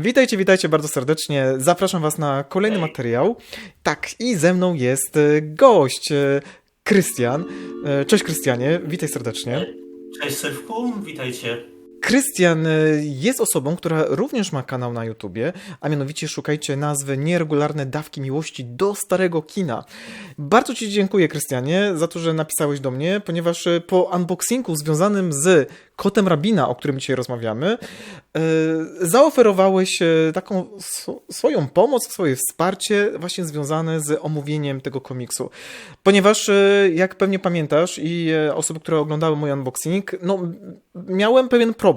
Witajcie, witajcie bardzo serdecznie. Zapraszam Was na kolejny materiał. Tak, i ze mną jest e, gość, e, Krystian. E, Cześć Krystianie, witaj serdecznie. Cześć Sylwku, witajcie. Krystian e, jest osobą, która również ma kanał na YouTubie, a mianowicie szukajcie nazwy Nieregularne dawki miłości do starego kina. Bardzo Ci dziękuję, Krystianie, za to, że napisałeś do mnie, ponieważ e, po unboxingu związanym z Kotem Rabina, o którym dzisiaj rozmawiamy, e, zaoferowałeś taką sw- swoją pomoc, swoje wsparcie właśnie związane z omówieniem tego komiksu. Ponieważ, jak pewnie pamiętasz i osoby, które oglądały mój unboxing, no miałem pewien problem.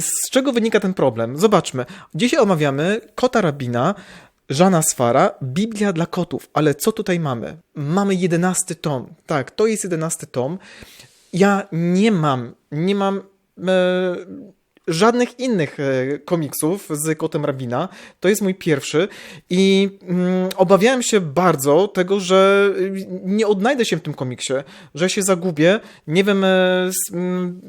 Z czego wynika ten problem? Zobaczmy. Dzisiaj omawiamy Kota Rabina, Żana Sfara, Biblia dla kotów. Ale co tutaj mamy? Mamy jedenasty tom. Tak, to jest jedenasty tom. Ja nie mam, nie mam e, żadnych innych e, komiksów z Kotem Rabina. To jest mój pierwszy i mm, obawiałem się bardzo tego, że nie odnajdę się w tym komiksie, że się zagubię. Nie wiem, e, mm,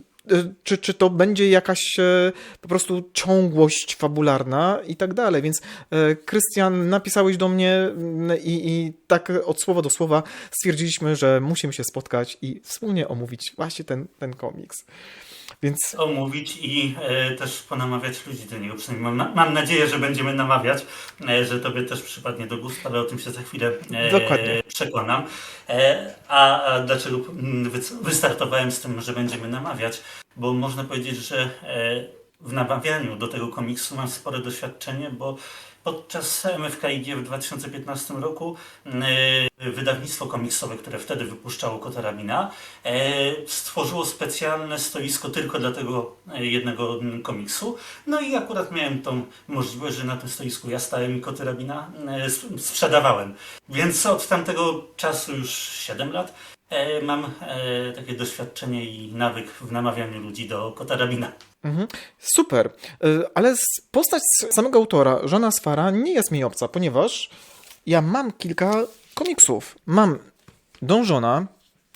czy, czy to będzie jakaś e, po prostu ciągłość fabularna i tak dalej. Więc e, Krystian, napisałeś do mnie mm, i, i tak od słowa do słowa stwierdziliśmy, że musimy się spotkać i wspólnie omówić właśnie ten, ten komiks. Więc Omówić i e, też ponamawiać ludzi do niego. Przynajmniej mam, na, mam nadzieję, że będziemy namawiać, e, że tobie też przypadnie do gustu, ale o tym się za chwilę e, przekonam. E, a, a dlaczego mm, wy- wystartowałem z tym, że będziemy namawiać? Bo można powiedzieć, że e, w namawianiu do tego komiksu mam spore doświadczenie, bo podczas MFKiG w 2015 roku e, wydawnictwo komiksowe, które wtedy wypuszczało Kota Rabina, e, stworzyło specjalne stoisko tylko dla tego e, jednego komiksu. No i akurat miałem tą możliwość, że na tym stoisku ja stałem i Koty Rabina sp- sprzedawałem. Więc od tamtego czasu już 7 lat mam takie doświadczenie i nawyk w namawianiu ludzi do Kota Rabina. Mhm. Super, Y, ale postać samego autora, Żona Sfara, nie jest mi obca, ponieważ ja mam kilka komiksów. Mam Dążona,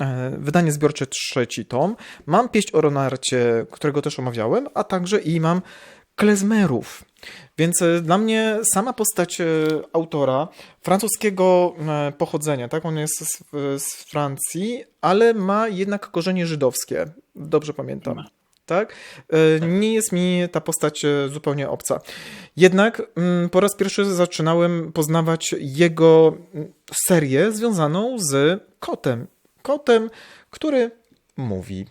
e, wydanie zbiorcze trzeci tom, mam Pieść o Ronarcie, którego też omawiałem, a także i mam Klezmerów. Więc e, dla mnie sama postać e, autora francuskiego e, pochodzenia, tak? On jest z, z Francji, ale ma jednak korzenie żydowskie. Dobrze pamiętam. Tak? E, Nie jest mi ta postać e, zupełnie obca. Jednak mm, po raz pierwszy zaczynałem poznawać jego mm, serię związaną z kotem. Kotem, który mówi.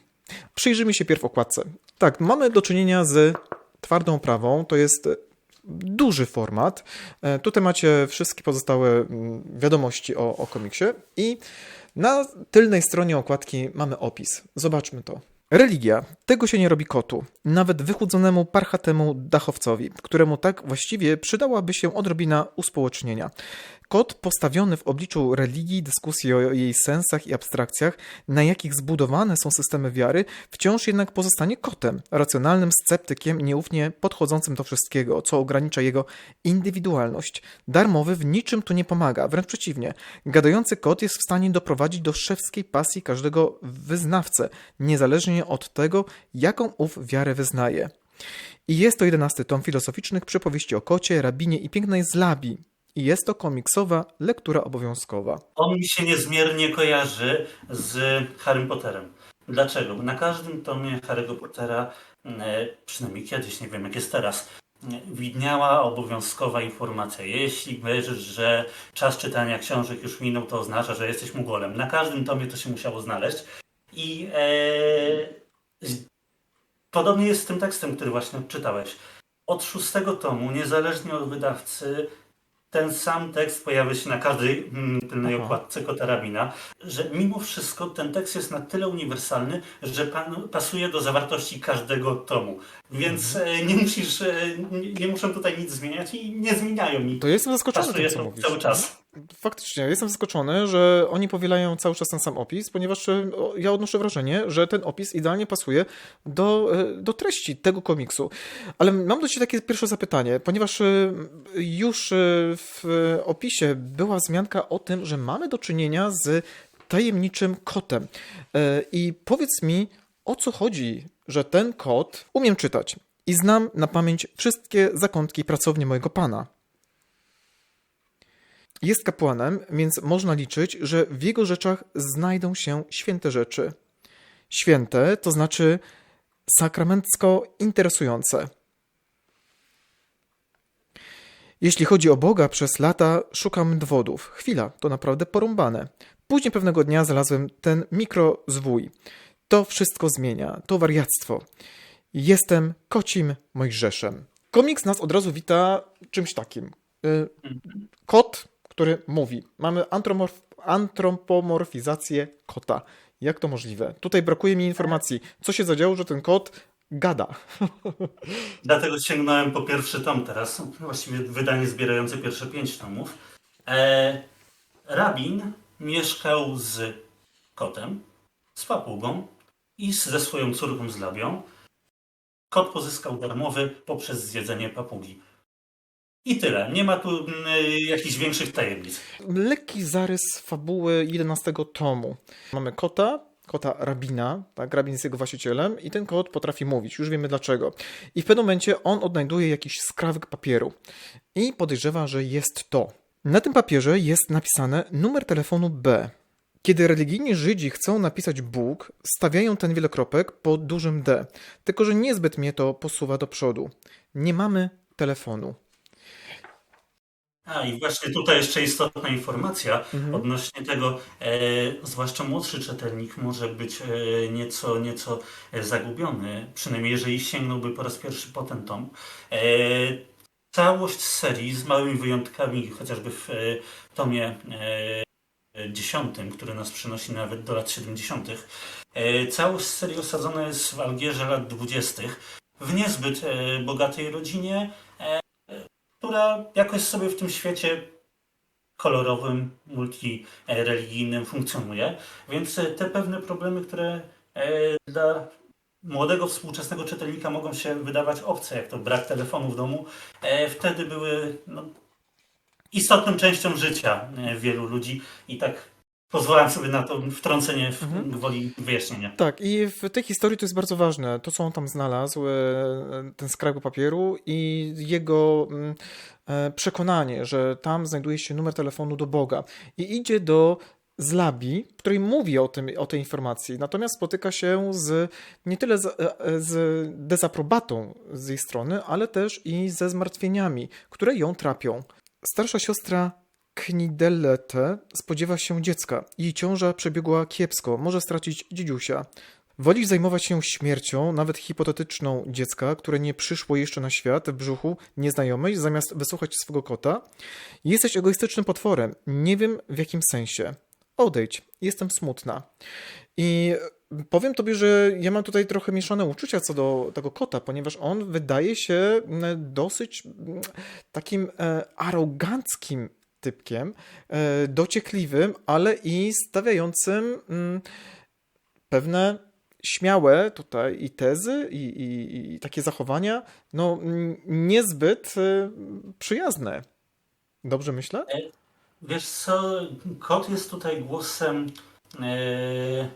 Przyjrzyjmy się pierw okładce. Tak, mamy do czynienia z twardą oprawą. To jest duży format. E, Tutaj macie wszystkie pozostałe mm, wiadomości o, o komiksie i na tylnej stronie okładki mamy opis. Zobaczmy to. Religia. Tego się nie robi kotu. Nawet wychudzonemu, parchatemu dachowcowi, któremu tak właściwie przydałaby się odrobina uspołecznienia. Kot postawiony w obliczu religii, dyskusji o jej sensach i abstrakcjach, na jakich zbudowane są systemy wiary, wciąż jednak pozostanie kotem, racjonalnym sceptykiem, nieufnie podchodzącym do wszystkiego, co ogranicza jego indywidualność. Darmowy w niczym tu nie pomaga, wręcz przeciwnie. Gadający kot jest w stanie doprowadzić do szewskiej pasji każdego wyznawcę, niezależnie od tego, jaką ów wiarę wyznaje. I jest to jedenasty tom filozoficznych przypowieści o kocie, rabinie i pięknej zlabi. I jest to komiksowa lektura obowiązkowa. On mi się niezmiernie kojarzy z Harrym Potterem. Dlaczego? Na każdym tomie Harry'ego Pottera, e, przynajmniej kiedyś, nie wiem jak jest teraz, e, widniała obowiązkowa informacja. Jeśli wierzysz, że czas czytania książek już minął, to oznacza, że jesteś mugolem. Na każdym tomie to się musiało znaleźć. I e, podobnie jest z tym tekstem, który właśnie odczytałeś. Od szóstego tomu, niezależnie od wydawcy, ten sam tekst pojawia się na każdej mm, tylnej Aha. okładce Kota Rabina, że mimo wszystko ten tekst jest na tyle uniwersalny, że pan, pasuje do zawartości każdego tomu. Więc Mhm. e, nie musisz, e, nie, nie muszę tutaj nic zmieniać i nie zmieniają mi. To jestem zaskoczony Pasuje tym, co to mówisz. cały czas. Faktycznie, jestem zaskoczony, że oni powielają cały czas ten sam opis, ponieważ e, ja odnoszę wrażenie, że ten opis idealnie pasuje do, e, do treści tego komiksu. Ale mam do Ciebie takie pierwsze zapytanie, ponieważ e, już w opisie była wzmianka o tym, że mamy do czynienia z tajemniczym kotem. I powiedz mi, o co chodzi, że ten kot, umiem czytać, i znam na pamięć wszystkie zakątki pracowni mojego pana. Jest kapłanem, więc można liczyć, że w jego rzeczach znajdą się święte rzeczy. Święte to znaczy sakramencko interesujące. Jeśli chodzi o Boga, przez lata szukam dowodów. Chwila, to naprawdę porąbane. Później pewnego dnia znalazłem ten mikrozwój. To wszystko zmienia, to wariactwo. Jestem kocim Mojżeszem. Komiks nas od razu wita czymś takim. Y, Kot, który mówi. Mamy antromorf- antropomorfizację kota. Jak to możliwe? Tutaj brakuje mi informacji, co się zadziało, że ten kot gada. Dlatego sięgnąłem po pierwszy tom teraz, właściwie wydanie zbierające pierwsze pięć tomów. E, rabin mieszkał z kotem, z papugą i ze swoją córką z labią. Kot pozyskał darmowy poprzez zjedzenie papugi. I tyle. Nie ma tu mm, jakichś większych tajemnic. Lekki zarys fabuły 11 tomu. Mamy kota, kota rabina, tak? Rabin jest jego właścicielem i ten kot potrafi mówić, już wiemy dlaczego. I w pewnym momencie on odnajduje jakiś skrawek papieru i podejrzewa, że jest to. Na tym papierze jest napisane numer telefonu B. Kiedy religijni Żydzi chcą napisać Bóg, stawiają ten wielokropek po dużym D. Tylko, że niezbyt mnie to posuwa do przodu. Nie mamy telefonu. A i właśnie tutaj jeszcze istotna informacja Mhm. odnośnie tego, e, zwłaszcza młodszy czytelnik może być e, nieco, nieco e, zagubiony, przynajmniej jeżeli sięgnąłby po raz pierwszy po ten tom. E, całość serii z małymi wyjątkami, chociażby w e, tomie e, dziesiątym, który nas przenosi nawet do lat 70. E, całość serii osadzona jest w Algierze lat 20. w niezbyt e, bogatej rodzinie, e, która jakoś sobie w tym świecie kolorowym, multireligijnym funkcjonuje. Więc e, te pewne problemy, które e, dla młodego, współczesnego czytelnika mogą się wydawać obce, jak to brak telefonu w domu, e, wtedy były no, istotną częścią życia wielu ludzi i tak pozwalam sobie na to wtrącenie w Mhm. gwoli wyjaśnienia. Tak, i w tej historii to jest bardzo ważne. To, co on tam znalazł, e, ten skrawek papieru i jego mm, e, przekonanie, że tam znajduje się numer telefonu do Boga. I idzie do Zlabi, której mówi o, tym, o tej informacji, natomiast spotyka się z nie tyle z, e, z dezaprobatą z jej strony, ale też i ze zmartwieniami, które ją trapią. Starsza siostra Knidellete spodziewa się dziecka. Jej ciąża przebiegła kiepsko, może stracić dziedziusia. Wolisz zajmować się śmiercią, nawet hipotetyczną dziecka, które nie przyszło jeszcze na świat w brzuchu nieznajomej, zamiast wysłuchać swego kota? Jesteś egoistycznym potworem. Nie wiem w jakim sensie. Odejdź, jestem smutna. I powiem tobie, że ja mam tutaj trochę mieszane uczucia co do tego kota, ponieważ on wydaje się mm, dosyć mm, takim e, aroganckim typkiem, e, dociekliwym, ale i stawiającym mm, pewne śmiałe tutaj i tezy, i, i, i takie zachowania, no niezbyt e, przyjazne. Dobrze myślę? Wiesz co, kot jest tutaj głosem e,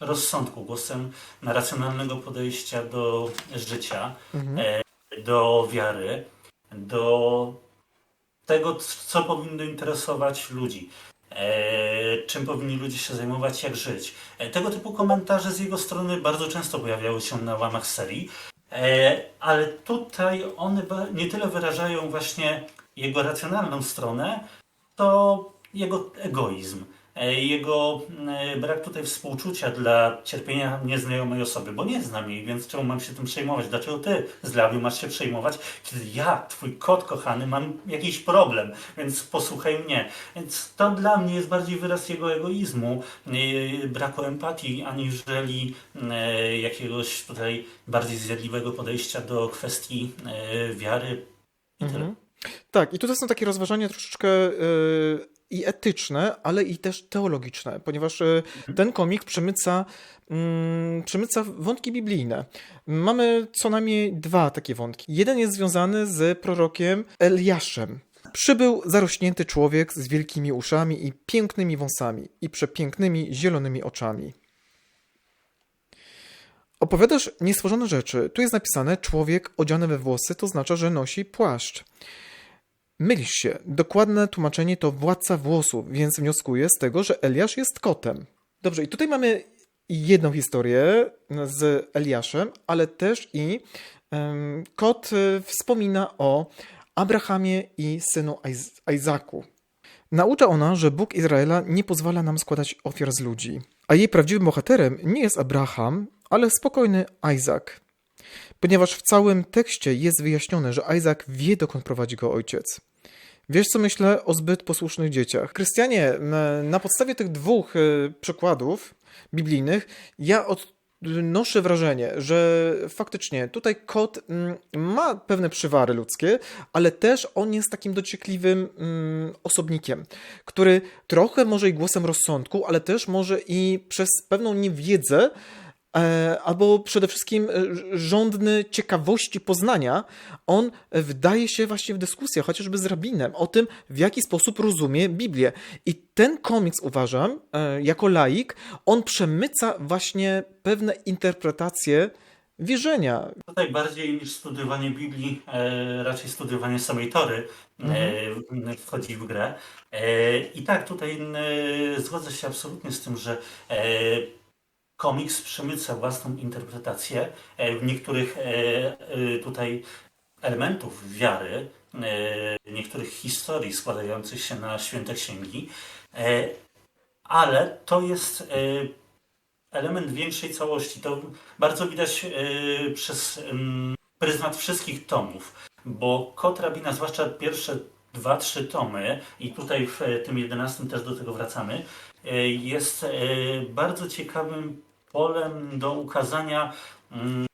rozsądku, głosem racjonalnego podejścia do życia, Mhm. e, do wiary, do tego, co powinno interesować ludzi. E, czym powinni ludzie się zajmować, jak żyć. E, tego typu komentarze z jego strony bardzo często pojawiały się na łamach serii, e, ale tutaj one nie tyle wyrażają właśnie jego racjonalną stronę, to jego egoizm, jego e, brak tutaj współczucia dla cierpienia nieznajomej osoby, bo nie znam jej, więc czemu mam się tym przejmować? Dlaczego ty z Labiu masz się przejmować, kiedy ja, twój kot kochany, mam jakiś problem, więc posłuchaj mnie. Więc to dla mnie jest bardziej wyraz jego egoizmu, e, braku empatii, aniżeli e, jakiegoś tutaj bardziej zjadliwego podejścia do kwestii e, wiary. Mhm. Tak, i tutaj są takie rozważania troszeczkę i etyczne, ale i też teologiczne, ponieważ y, ten komik przemyca, mm, przemyca wątki biblijne. Mamy co najmniej dwa takie wątki. Jeden jest związany z prorokiem Eliaszem. Przybył zarośnięty człowiek z wielkimi uszami i pięknymi wąsami i przepięknymi zielonymi oczami. Opowiadasz niestworzone rzeczy. Tu jest napisane człowiek odziany we włosy, to znaczy, że nosi płaszcz. Mylisz się. Dokładne tłumaczenie to władca włosów, więc wnioskuję z tego, że Eliasz jest kotem. Dobrze, i tutaj mamy jedną historię z Eliaszem, ale też i em, kot y, wspomina o Abrahamie i synu Iz- Izaku. Naucza ona, że Bóg Izraela nie pozwala nam składać ofiar z ludzi, a jej prawdziwym bohaterem nie jest Abraham, ale spokojny Izak. Ponieważ w całym tekście jest wyjaśnione, że Izak wie, dokąd prowadzi go ojciec. Wiesz, co myślę o zbyt posłusznych dzieciach? Krystianie, na podstawie tych dwóch y, przykładów biblijnych, ja odnoszę wrażenie, że faktycznie tutaj kot mm, ma pewne przywary ludzkie, ale też on jest takim dociekliwym mm, osobnikiem, który trochę może i głosem rozsądku, ale też może i przez pewną niewiedzę albo przede wszystkim e, żądny ciekawości poznania, on e, wdaje się właśnie w dyskusję, chociażby z rabinem, o tym, w jaki sposób rozumie Biblię. I ten komiks, uważam, e, jako laik, on przemyca właśnie pewne interpretacje wierzenia. Tutaj bardziej niż studiowanie Biblii, e, raczej studiowanie samej Tory e, wchodzi w grę. E, I tak, tutaj e, zgodzę się absolutnie z tym, że e, komiks przemyca własną interpretację e, niektórych e, e, tutaj elementów wiary, niektórych historii składających się na święte księgi, ale to jest element większej całości. To bardzo widać przez em, pryzmat wszystkich tomów, bo Kot Rabina, zwłaszcza pierwsze dwa, trzy tomy, i tutaj w tym jedenastym też do tego wracamy, jest bardzo ciekawym polem do ukazania mm,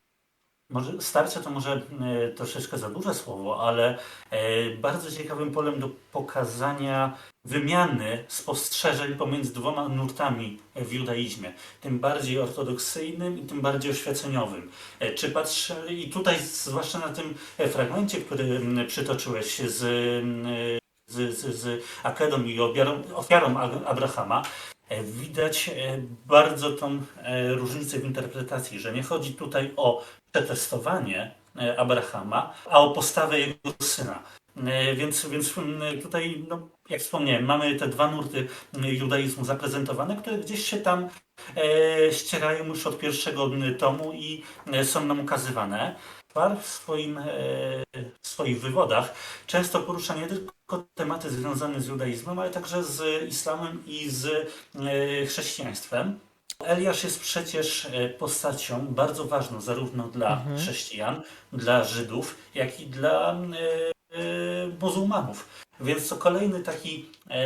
może starcie to może e, troszeczkę za duże słowo, ale e, bardzo ciekawym polem do pokazania wymiany spostrzeżeń pomiędzy dwoma nurtami w judaizmie, tym bardziej ortodoksyjnym i tym bardziej oświeceniowym. E, Czy patrz, i tutaj zwłaszcza na tym e, fragmencie, który m, przytoczyłeś z, m, z, z, Akedą i ofiarą, ofiarą Abrahama, e, widać e, bardzo tą e, różnicę w interpretacji, że nie chodzi tutaj o przetestowanie Abrahama, a o postawę jego syna. Więc, więc tutaj, no, jak wspomniałem, mamy te dwa nurty judaizmu zaprezentowane, które gdzieś się tam ścierają już od pierwszego tomu i są nam ukazywane. Par w, swoim, e, w swoich wywodach często porusza nie tylko tematy związane z judaizmem, ale także z islamem i z e, chrześcijaństwem. Eliasz jest przecież e, postacią bardzo ważną zarówno dla chrześcijan, dla Żydów, jak i dla e, muzułmanów. Więc to kolejny taki e,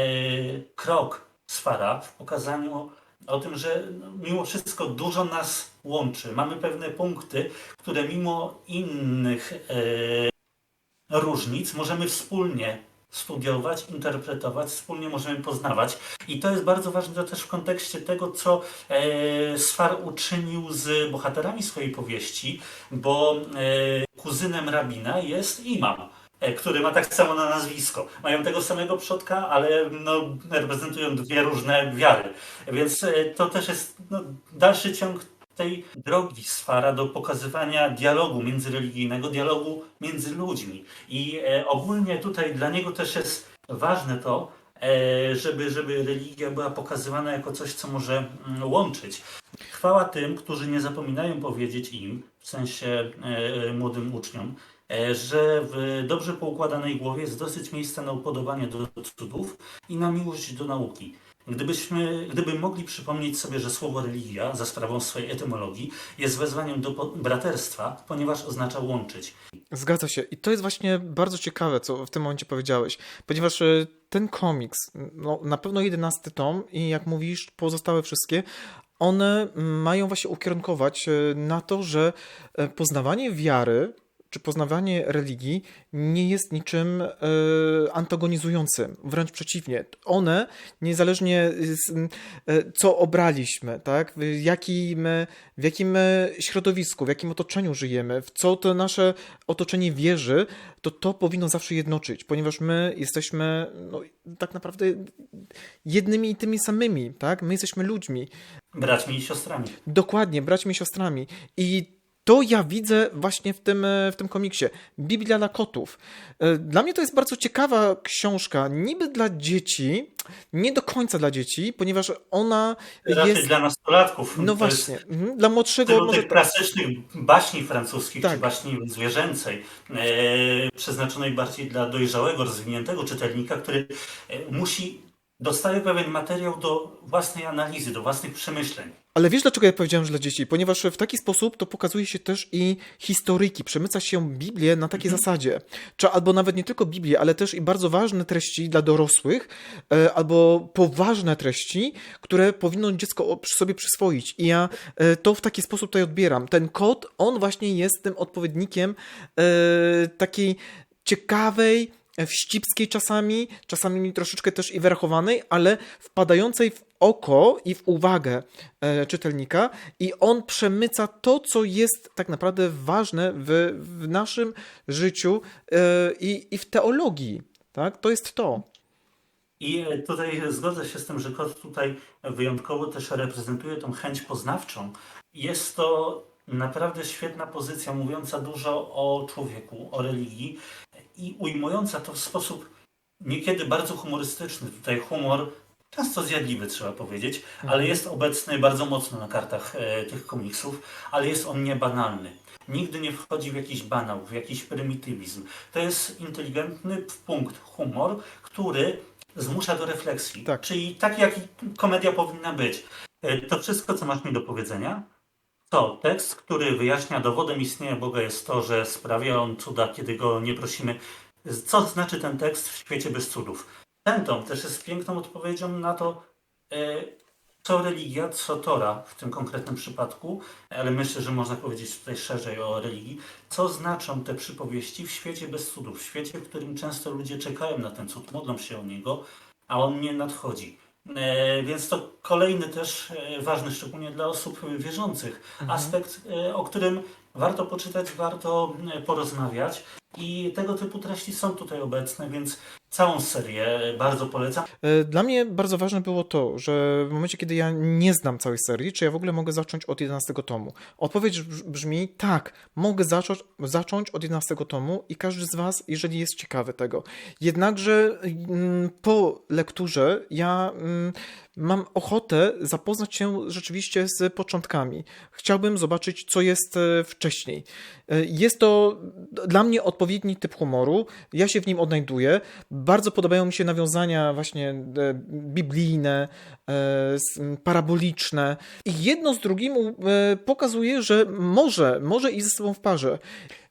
krok Sfara w pokazaniu o tym, że no, mimo wszystko dużo nas łączy. Mamy pewne punkty, które mimo innych e, różnic możemy wspólnie studiować, interpretować, wspólnie możemy poznawać. I to jest bardzo ważne też w kontekście tego, co e, Sfar uczynił z bohaterami swojej powieści, bo e, kuzynem rabina jest imam. E, Który ma tak samo na nazwisko. Mają tego samego przodka, ale no, reprezentują dwie różne wiary. Więc e, to też jest no, dalszy ciąg tej drogi Sfara do pokazywania dialogu międzyreligijnego, dialogu między ludźmi. I e, ogólnie tutaj dla niego też jest ważne to, żeby, żeby religia była pokazywana jako coś, co może mm, łączyć. Chwała tym, którzy nie zapominają powiedzieć im, w sensie e, młodym uczniom, e, że w dobrze poukładanej głowie jest dosyć miejsca na upodobanie do cudów i na miłość do nauki. Gdybyśmy, gdyby mogli przypomnieć sobie, że słowo religia, za sprawą swojej etymologii, jest wezwaniem do braterstwa, ponieważ oznacza łączyć. Zgadza się. I to jest właśnie bardzo ciekawe, co w tym momencie powiedziałeś, ponieważ e, ten komiks, no, na pewno jedenasty tom i jak mówisz, pozostałe wszystkie, one mają właśnie ukierunkować e, na to, że e, poznawanie wiary czy poznawanie religii nie jest niczym e, antagonizującym, wręcz przeciwnie. One, niezależnie z, e, co obraliśmy, tak, w jakim, w jakim e, środowisku, w jakim otoczeniu żyjemy, w co to nasze otoczenie wierzy, to to powinno zawsze jednoczyć, ponieważ my jesteśmy no, tak naprawdę jednymi i tymi samymi, tak? My jesteśmy ludźmi. braćmi i siostrami. Dokładnie, braćmi i siostrami. I to ja widzę właśnie w tym, e, w tym komiksie. Biblia dla kotów. E, Dla mnie to jest bardzo ciekawa książka, niby dla dzieci, nie do końca dla dzieci, ponieważ ona Raczej jest... dla nastolatków. No To właśnie, mhm, dla młodszego może... tych klasycznych baśni francuskich, Tak. czy baśni zwierzęcej, e, przeznaczonej bardziej dla dojrzałego, rozwiniętego czytelnika, który e, musi, dostaje pewien materiał do własnej analizy, do własnych przemyśleń. Ale wiesz, dlaczego ja powiedziałem, że dla dzieci? Ponieważ w taki sposób to pokazuje się też i historyki, przemyca się Biblię na takiej zasadzie. Czy albo nawet nie tylko Biblię, ale też i bardzo ważne treści dla dorosłych, e, albo poważne treści, które powinno dziecko sobie przyswoić. I ja e, to w taki sposób tutaj odbieram. Ten kod, on właśnie jest tym odpowiednikiem e, takiej ciekawej, wścibskiej czasami, czasami troszeczkę też i wyrachowanej, ale wpadającej w oko i w uwagę e, czytelnika i on przemyca to, co jest tak naprawdę ważne w, w naszym życiu e, i, i w teologii. Tak? To jest to. I e, tutaj zgodzę się z tym, że kot tutaj wyjątkowo też reprezentuje tą chęć poznawczą. Jest to naprawdę świetna pozycja, mówiąca dużo o człowieku, o religii i ujmująca to w sposób niekiedy bardzo humorystyczny. Tutaj humor często zjadliwy, trzeba powiedzieć, ale jest obecny bardzo mocno na kartach e, tych komiksów, ale jest on niebanalny. Nigdy nie wchodzi w jakiś banał, w jakiś prymitywizm. To jest inteligentny punkt humor, który zmusza do refleksji. Tak. Czyli tak jak komedia powinna być. E, To wszystko, co masz mi do powiedzenia, to tekst, który wyjaśnia dowodem istnienia Boga jest to, że sprawia on cuda, kiedy go nie prosimy. Co znaczy ten tekst w świecie bez cudów? Ten tom też jest piękną odpowiedzią na to, e, co religia, co Tora w tym konkretnym przypadku, ale myślę, że można powiedzieć tutaj szerzej o religii, co znaczą te przypowieści w świecie bez cudów, w świecie, w którym często ludzie czekają na ten cud, modlą się o niego, a on nie nadchodzi. E, więc to kolejny też e, ważny, szczególnie dla osób wierzących, aspekt, e, o którym warto poczytać, warto porozmawiać. I tego typu treści są tutaj obecne, więc całą serię bardzo polecam. E, Dla mnie bardzo ważne było to, że w momencie, kiedy ja nie znam całej serii, czy ja w ogóle mogę zacząć od 11 tomu? Odpowiedź brz- brzmi tak, mogę zacząć, zacząć od 11 tomu i każdy z Was, jeżeli jest ciekawy tego. Jednakże mm, po lekturze ja mm, mam ochotę zapoznać się rzeczywiście z początkami. Chciałbym zobaczyć, co jest e, wcześniej. E, Jest to dla mnie odpowiedni typ humoru. Ja się w nim odnajduję. Bardzo podobają mi się nawiązania właśnie e, biblijne, e, paraboliczne. I jedno z drugim pokazuje, że może, może iść ze sobą w parze.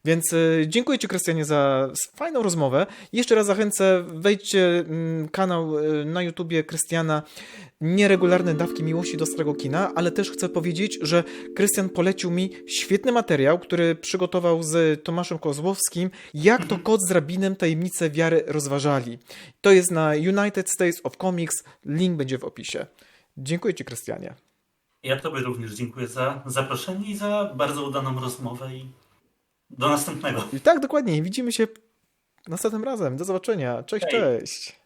Więc e, dziękuję Ci, Krystianie, za fajną rozmowę. Jeszcze raz zachęcę, wejdźcie mm, kanał e, na YouTubie Krystiana Nieregularne dawki miłości do starego kina, ale też chcę powiedzieć, że Krystian polecił mi świetny materiał, który przygotował z Tomaszem Kozłowskim, jak to kot z rabinem tajemnice wiary rozważali. To jest na United States of Comics, link będzie w opisie. Dziękuję Ci, Krystianie. Ja Tobie również dziękuję za zaproszenie i za bardzo udaną rozmowę i do następnego. I tak, dokładnie, widzimy się następnym razem. Do zobaczenia. Cześć, Hej. cześć.